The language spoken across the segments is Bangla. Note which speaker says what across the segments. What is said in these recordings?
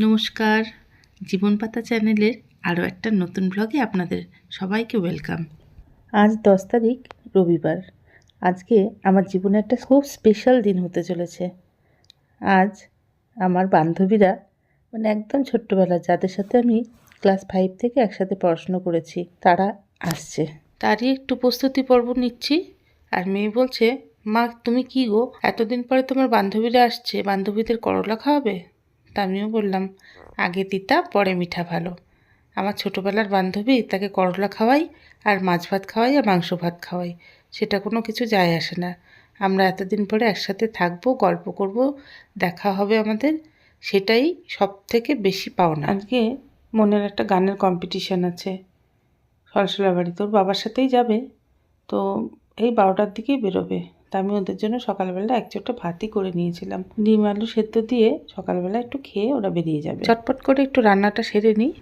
Speaker 1: নমস্কার। জীবন পাতা চ্যানেলের আরও একটা নতুন ব্লগে আপনাদের সবাইকে ওয়েলকাম। আজ দশ তারিখ, রবিবার। আজকে আমার জীবনে একটা খুব স্পেশাল দিন হতে চলেছে। আজ আমার বান্ধবীরা মানে একদম ছোট্টবেলা, যাদের সাথে আমি ক্লাস ফাইভ থেকে একসাথে পড়াশুনো করেছি, তারা আসছে। তারই একটু প্রস্তুতি পর্ব নিচ্ছি। আর মেয়ে বলছে, মা, তুমি কি গো? এতদিন পরে তোমার বান্ধবীরা আসছে। বান্ধবীদের করলা খাওয়াবে? তা আমিও বললাম, আগে তিতা, পরে মিঠা ভালো। আমার ছোটোবেলার বান্ধবী তাকে করলা খাওয়াই আর মাছ ভাত খাওয়াই আর মাংস ভাত খাওয়াই, সেটা কোনো কিছু যায় আসে না। আমরা এতদিন পরে একসাথে থাকব, গল্প করব, দেখা হবে আমাদের, সেটাই সব থেকে বেশি পাওনা। আজকে মনের একটা গানের কম্পিটিশান আছে। সরসলা বাড়ি, তোর বাবার সাথেই যাবে, তো এই বারোটার দিকেই বেরোবে। তা আমি ওদের জন্য সকালবেলা এক চোটটা ভাতই করে নিয়েছিলাম। ডিম আলু সেদ্ধ দিয়ে সকালবেলা একটু খেয়ে ওরা বেরিয়ে যাবে। চটপট করে একটু রান্নাটা সেরে নিই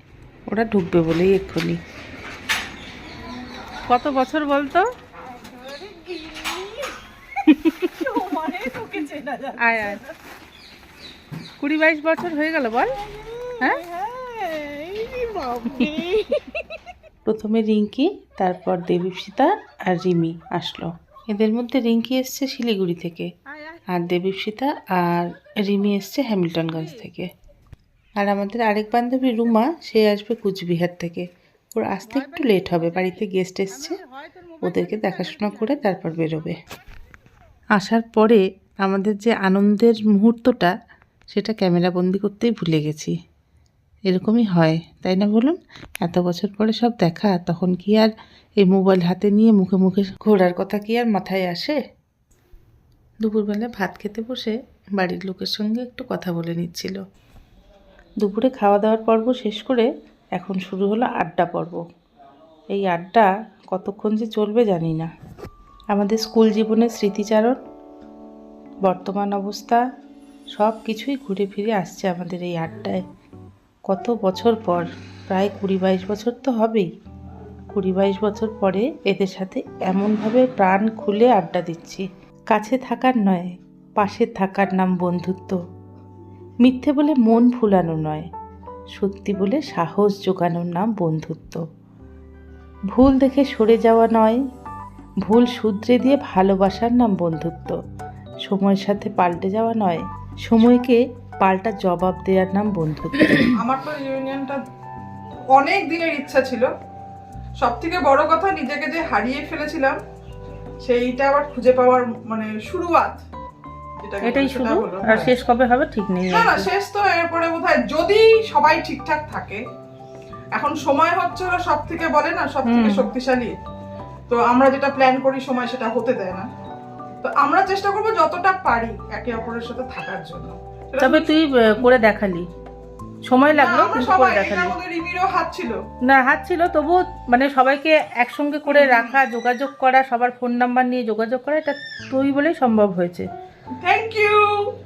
Speaker 1: ওরা ঢুকবে বলেই এক্ষুনি। কত বছর বলতো? আয় কুড়ি বাইশ বছর হয়ে গেল বল হ্যাঁ? প্রথমে রিঙ্কি, তারপর দেবীপ্সিতা আর রিমি আসলো। এদের মধ্যে রিঙ্কি এসছে শিলিগুড়ি থেকে, আর দেবীপ্সিতা আর রিমি এসছে হ্যামিল্টনগঞ্জ থেকে। আর আমাদের আরেক বান্ধবী রুমা, সে আসবে কুচবিহার থেকে। ওর আসতে একটু লেট হবে, বাড়িতে গেস্ট এসছে। ওদেরকে দেখাশোনা করে তারপর বেরোবে। আসার পরে আমাদের যে আনন্দের মুহূর্তটা, সেটা ক্যামেরা বন্দি করতেই ভুলে গেছি। এরকমই হয়, তাই না বলুন? এত বছর পরে সব দেখা, তখন কি আর এই মোবাইল হাতে নিয়ে মুখে মুখে ঘোরার কথা কি আর মাথায় আসে? দুপুরবেলা ভাত খেতে বসে বাড়ির লোকের সঙ্গে একটু কথা বলে নিচ্ছিল। দুপুরে খাওয়া দাওয়ার পর্ব শেষ করে এখন শুরু হলো আড্ডা পর্ব। এই আড্ডা কতক্ষণ যে চলবে জানি না। আমাদের স্কুল জীবনের স্মৃতিচারণ, বর্তমান অবস্থা সব কিছুই ঘুরে ফিরে আসছে আমাদের এই আড্ডায়। কত বছর পর? প্রায় কুড়ি বাইশ বছর তো হবেই। কুড়ি বাইশ বছর পরে এদের সাথে এমনভাবে প্রাণ খুলে আড্ডা দিচ্ছি। কাছে থাকার নয়, পাশে থাকার নাম বন্ধুত্ব। মিথ্যে বলে মন ফুলানো নয়, সত্যি বলে সাহস জোগানোর নাম বন্ধুত্ব। ভুল দেখে সরে যাওয়া নয়, ভুল শুধরে দিয়ে ভালোবাসার নাম বন্ধুত্ব। সময়ের সাথে পাল্টে যাওয়া নয়, সময়কে পাল্টা জবাব দেওয়ার নাম বন্ধুত্ব।
Speaker 2: আমার তো ইউনিয়নটা অনেক দিনের ইচ্ছা ছিল। সব থেকে বড় কথা নিজেকে যে হারিয়ে ফেলেছিলাম সেইটা আবার খুঁজে পাওয়ার মানে শুরুয়াত।
Speaker 1: এটাই
Speaker 2: হলো,
Speaker 1: আর
Speaker 2: হ্যাঁ।
Speaker 1: শেষ কবে হবে? ঠিক নেই।
Speaker 2: না না শেষ তো এরপরে বোধহয় যদি সবাই ঠিকঠাক থাকে এখন সময় হচ্ছে হলো সব থেকে বলে না সব থেকে শক্তিশালী। তো আমরা যেটা প্ল্যান করি সময় সেটা হতে দেয় না। তো আমরা চেষ্টা করব যতটা পারি একে অপরের সাথে থাকার জন্য।
Speaker 1: তবে তুই করে দেখালি। সময় লাগল কিন্তু করে
Speaker 2: এটার
Speaker 1: দেখালি।
Speaker 2: হাত ছিল।
Speaker 1: না হাত ছিল তবু মানে সবাইকে একসঙ্গে করে রাখা যোগাযোগ করা সবার ফোন নাম্বার নিয়ে যোগাযোগ করা এটা তুই বলেই সম্ভব হয়েছে।
Speaker 2: থ্যাংক ইউ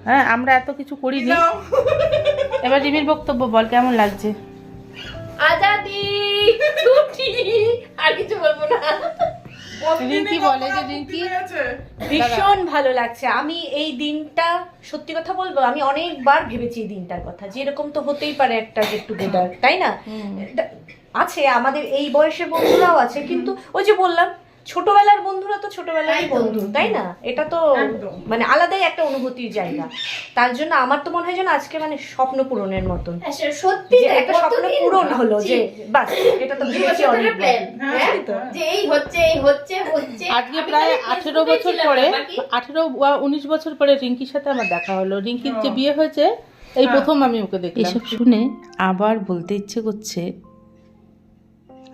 Speaker 1: হ্যাঁ আমরা এত কিছু করিনি। এবার রিমির বক্তব্য বল কেমন লাগছে?
Speaker 3: আজাদি ছুটি! আর কিছু বলব না।
Speaker 1: রিঙ্কি বলে যে রিঙ্কি
Speaker 3: ভীষণ ভালো লাগছে। আমি এই দিনটা সত্যি কথা বলব আমি অনেকবার ভেবেছি এই দিনটার কথা। যে এরকম তো হতেই পারে একটা গেট টুগেদার তাই না? আছে আমাদের এই বয়সের বন্ধুরাও আছে কিন্তু ওই যে বললাম ছোটবেলার বন্ধুরা তো ছোটবেলারই বন্ধু তাই না? এটা তো মানে আলাদাই একটা অনুভূতির জায়গা। তার জন্য আমার তো মনে হয় যেন আজকে মানে স্বপ্ন পূরণের মতন।
Speaker 4: সত্যি
Speaker 3: একটা স্বপ্ন পূরণ হলো যে বাস এটা তো ভেবেছি
Speaker 2: হ্যাঁ,
Speaker 4: হ্যাঁ?
Speaker 3: তো।
Speaker 4: যে এই হচ্ছে এই হচ্ছে হচ্ছে।
Speaker 1: আজকে প্রায়
Speaker 4: খালি
Speaker 1: আঠেরো
Speaker 4: ফেসবুকেই
Speaker 1: বছর পরে
Speaker 4: বাকি
Speaker 1: আঠেরো বা উনিশ বছর পরে রিঙ্কির সাথে আমার দেখা হলো। রিঙ্কির যে বিয়ে হয়েছে এই
Speaker 2: হ্যাঁ।
Speaker 1: প্রথম আমি ওকে দেখলাম। এসব শুনে আবার বলতে ইচ্ছে করছে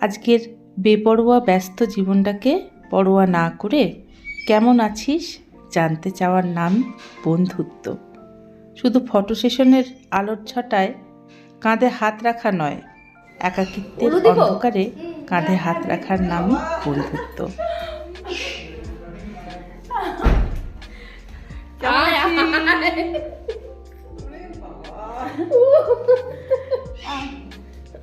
Speaker 1: আজকের বেপরোয়া ব্যস্ত জীবনটাকে পরোয়া না করে কেমন আছিস জানতে চাওয়ার নাম বন্ধুত্ব। শুধু ফটো সেশনের আলোর ছটায় কাঁধে হাত রাখা নয় একাকিত্বের অন্ধকারে কাঁধে হাত রাখার নামই বন্ধুত্ব।
Speaker 4: আয়।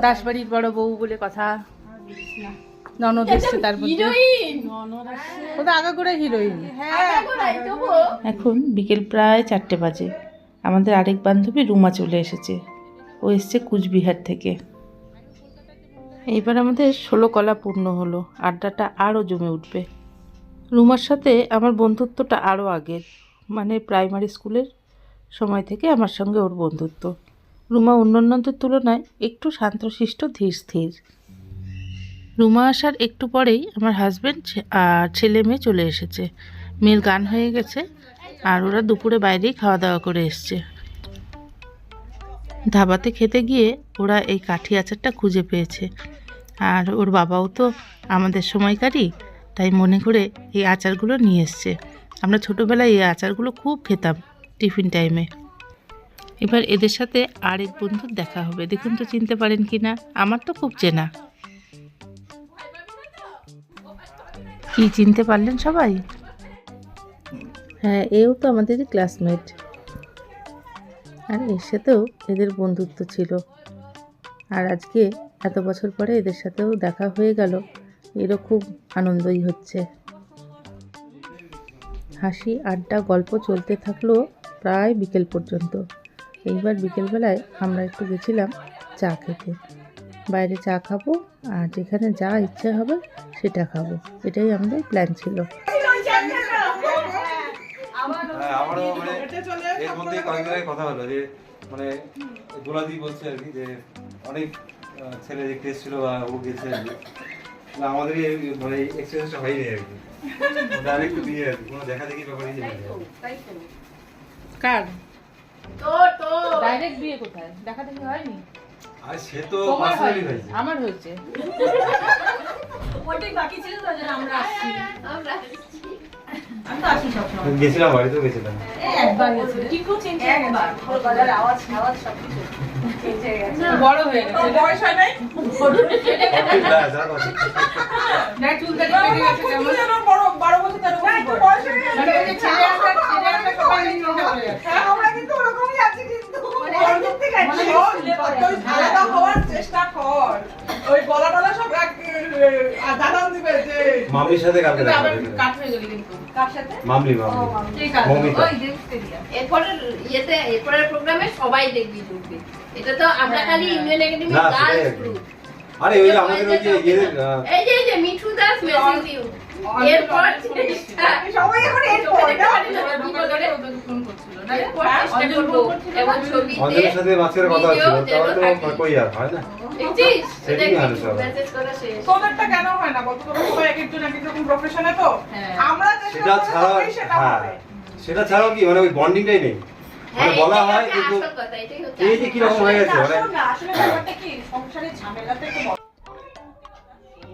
Speaker 1: দাসবাড়ির বড় বউ বলে কথা। ননদ এসছে তার মধ্যে।
Speaker 4: হিরোইন।
Speaker 1: ও তো আগা করে হিরোইন এখন বিকেল প্রায় চারটে বাজে। আমাদের আরেক বান্ধবী রুমা চলে এসেছে। ও এসছে কুচবিহার থেকে। এইবার আমাদের ষোলো কলা পূর্ণ হলো। আড্ডাটা আরও জমে উঠবে। রুমার সাথে আমার বন্ধুত্বটা আরও আগের। মানে প্রাইমারি স্কুলের সময় থেকে আমার সঙ্গে ওর বন্ধুত্ব। রুমা অন্যান্যদের তুলনায় একটু শান্তশিষ্ট, ধীর স্থির। রুমা আসার একটু পরেই আমার হাজব্যান্ড আর ছেলে মেয়ে চলে এসেছে। মেয়ের গান হয়ে গেছে আর ওরা দুপুরে বাইরেই খাওয়া দাওয়া করে এসছে। ধাবাতে খেতে গিয়ে ওরা এই কাঠি আচারটা খুঁজে পেয়েছে। আর ওর বাবাও তো আমাদের সময়কারই, তাই মনে করে এই আচারগুলো নিয়ে এসছে। আমরা ছোটোবেলায় এই আচারগুলো খুব খেতাম টিফিন টাইমে এবার এদের সাথে আরেক বন্ধুর দেখা হবে। দেখুন তো, চিনতে পারেন কি না? আমার তো খুব চেনা। কি, চিনতে পারলেন সবাই? হ্যাঁ এও তো আমাদেরই ক্লাসমেট আর এর সাথেও এদের বন্ধুত্ব ছিল। আর আজকে এত বছর পরে এদের সাথেও দেখা হয়ে গেল। এরও খুব আনন্দই হচ্ছে। হাসি, আড্ডা, গল্প চলতে থাকল প্রায় বিকেল পর্যন্ত। এইবার বিকেলবেলায় আমরা একটু গেছিলাম চা খেতে। বাইরে চা খাব আর যেখানে যা ইচ্ছে হবে সেটা খাব। এটাই আমাদের প্ল্যান ছিল।
Speaker 5: হ্যাঁ, আমারও মানে এর মধ্যে কয়েকদিন আগে কথা হলো যে মানে গোলাদি বলছে আর কি যে অনেক ছেলে বা ও গেছে আর কি। আমাদের মানে এক্সপিরিয়েন্সটা হয়নি আর কি। ডাইরেক্ট দিয়ে আর কি কোনো দেখা দেখি ব্যাপারই নেই।
Speaker 1: কার
Speaker 4: তো তো।
Speaker 1: ডাইরেক্ট বিয়ে কোথায়? দেখা দেখি হয়নি?
Speaker 5: আর সে তো পার্সোনালি হয়েছে।
Speaker 1: আমার হয়েছে।
Speaker 3: ওইটাই বাকি ছিল তো যে আমরা আসছি।
Speaker 4: আমরা
Speaker 3: আমি তো আসি সবসময়।
Speaker 5: গেছিলাম বাড়িতেও গেছিলাম।
Speaker 3: একবার গেছিল টিকু চেঞ্জ একবার। গলার আওয়াজ আওয়াজ সবকিছু চেঞ্জ হয়ে গেছে।
Speaker 1: বড় হয়ে গেছে।
Speaker 2: বয়স হয় নাই?
Speaker 5: ব্যাস, আর কথা।
Speaker 1: না চুল দাড়ি গেছে কেমন?
Speaker 2: বড় বারো বছর তেরো বয়স। হয়ে গেছে।
Speaker 1: ওই যে ছেলে আসার
Speaker 5: মামলির সাথে
Speaker 1: কাকে
Speaker 5: দেখা।
Speaker 1: কাট হয়ে গেল কিন্তু।
Speaker 3: কার সাথে?
Speaker 5: মামলি মামলি
Speaker 1: ঠিক আছে ওই দেখতে দিয়া।
Speaker 4: এরপরের ইয়েতে এরপরের প্রোগ্রামে সবাই দেখবি ঢুকবি এটা তো আমরা খালি ইন্ডিয়ান একাডেমি
Speaker 5: না, সেটাই
Speaker 4: গার্লস গ্রুপ
Speaker 5: আরে ওই যে আমাদের ওই যে ইয়ে
Speaker 4: এই যে এই যে মিঠু দাস মেসেজ ইউ এরপর
Speaker 2: সবাই এখন এরপর না?
Speaker 1: ফোন করছিল। না
Speaker 4: এরপর চেষ্টা করব। এবং ছবিতে
Speaker 5: অঞ্জলির সাথে মাঝখানে কথা হচ্ছিল তাহলে তো কই আর হয় না?
Speaker 2: কেন হয়
Speaker 1: হ্যাঁ।
Speaker 5: সেটা ছাড়াও হ্যাঁ। সেটা ছাড়াও কি মানে ওই বন্ডিংটাই নেই? মানে বলা হয় কিন্তু
Speaker 4: আসল কথা, এটাই হচ্ছে
Speaker 5: এই যে কীরকম হয়ে গেছে মানে
Speaker 2: আসলে ব্যাপারটা কি সংসারের ঝামেলাতে তো বড়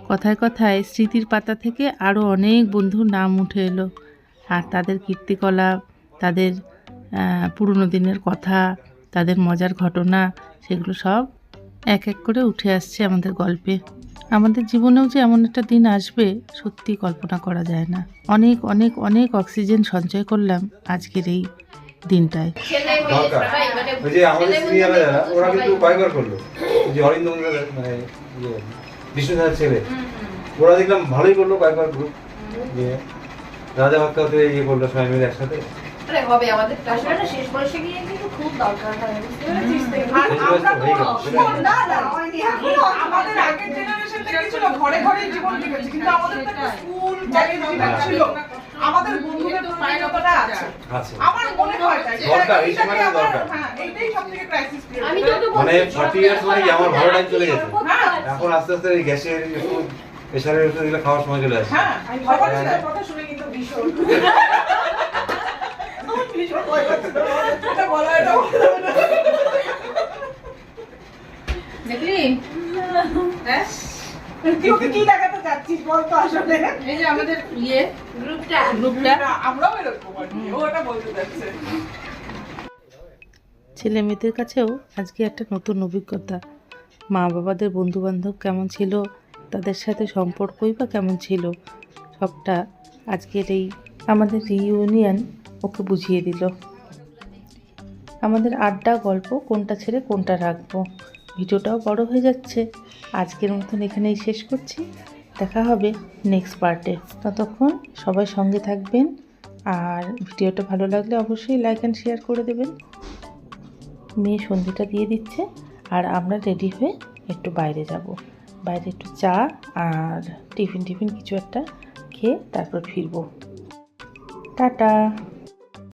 Speaker 1: কথায় কথায় স্মৃতির পাতা থেকে আরও অনেক বন্ধুর নাম উঠে এলো। আর তাদের কীর্তিকলাপ তাদের পুরনো দিনের কথা তাদের মজার ঘটনা সেগুলো সব এক এক করে উঠে আসছে আমাদের গল্পে। আমাদের জীবনেও যে এমন একটা দিন আসবে সত্যি কল্পনা করা যায় না। অনেক অনেক অনেক অক্সিজেন সঞ্চয় করলাম আজকের এই দিনটায়।
Speaker 5: ওরা কিন্তু করল। যে অরিন্দম দাদা, বিষ্ণু দাদার ছেলে ওরা দেখলাম ভালোই করল কয়েকবার গ্রুপ নিয়ে রাজা ভাক্কাতে ইয়ে করল সবাই মিলে একসাথে
Speaker 4: হবে আমাদের
Speaker 3: না শেষ বয়সে গিয়ে কিন্তু খুব দরকার হয় বুঝতে পেরেছিস তো?
Speaker 2: আর
Speaker 5: এই
Speaker 2: আমরা
Speaker 5: বয়সটা হয়ে গেল,
Speaker 2: তো
Speaker 5: সেটাই।
Speaker 2: শোন, না, না, আমাদের আগের জেনারেশন থেকে ছিল? ঘরে ঘরে জীবন কেটেছে। কিন্তু আমাদের তো একটা স্কুল, কলেজ ছিল। আমাদের বন্ধুদের প্রয়োজনীয়তাটা আছে।
Speaker 5: আছে
Speaker 2: আমার মনে হয় তাই।
Speaker 5: দরকার, এই সময়টা দরকার।
Speaker 2: হ্যাঁ, এইটাই সবথেকে
Speaker 4: আমি
Speaker 5: মানে ফর্টি ইয়ার্স মানে কি আমার ভালো টাইম চলে গেছে
Speaker 2: হ্যাঁ,
Speaker 5: এখন আস্তে আস্তে এই গ্যাসের ওষুধ প্রেশারের ওষুধ এগুলো খাওয়ার সময় চলে আসে
Speaker 2: হ্যাঁ, সবার সাথে কথা শুনে কিন্তু ভীষণ। ভীষণ ভয় লাগছিল। এটা বলা, এটা না।
Speaker 1: দেখলি হ্যাঁ
Speaker 2: কি দেখাতে চাচ্ছিস বলতো আসলে।
Speaker 1: এই যে আমাদের ইয়ে
Speaker 4: গ্রুপটা।
Speaker 1: গ্রুপটা?
Speaker 2: আমরাও এরকম ওটা বলতে চাচ্ছে
Speaker 1: ছেলে মেয়েদের কাছেও আজকে একটা নতুন অভিজ্ঞতা। মা বাবাদের বন্ধু বান্ধব কেমন ছিল তাদের সাথে সম্পর্কই বা কেমন ছিল সবটা আজকের এই আমাদের রিইউনিয়ন ওকে বুঝিয়ে দিল। আমাদের আড্ডা গল্প কোনটা ছেড়ে কোনটা রাখব। ভিডিওটাও বড় হয়ে যাচ্ছে। আজকের মতন এখানেই শেষ করছি। দেখা হবে নেক্সট পার্টে ততক্ষণ সবাই সঙ্গে থাকবেন আর ভিডিওটা ভালো লাগলে অবশ্যই লাইক অ্যান্ড শেয়ার করে দেবেন। মেয়ে সন্ধেটা দিয়ে দিচ্ছে আর আমরা রেডি হয়ে একটু বাইরে যাব। বাইরে একটু চা আর টিফিন টিফিন কিছু একটা খেয়ে তারপর ফিরবো। টাটা!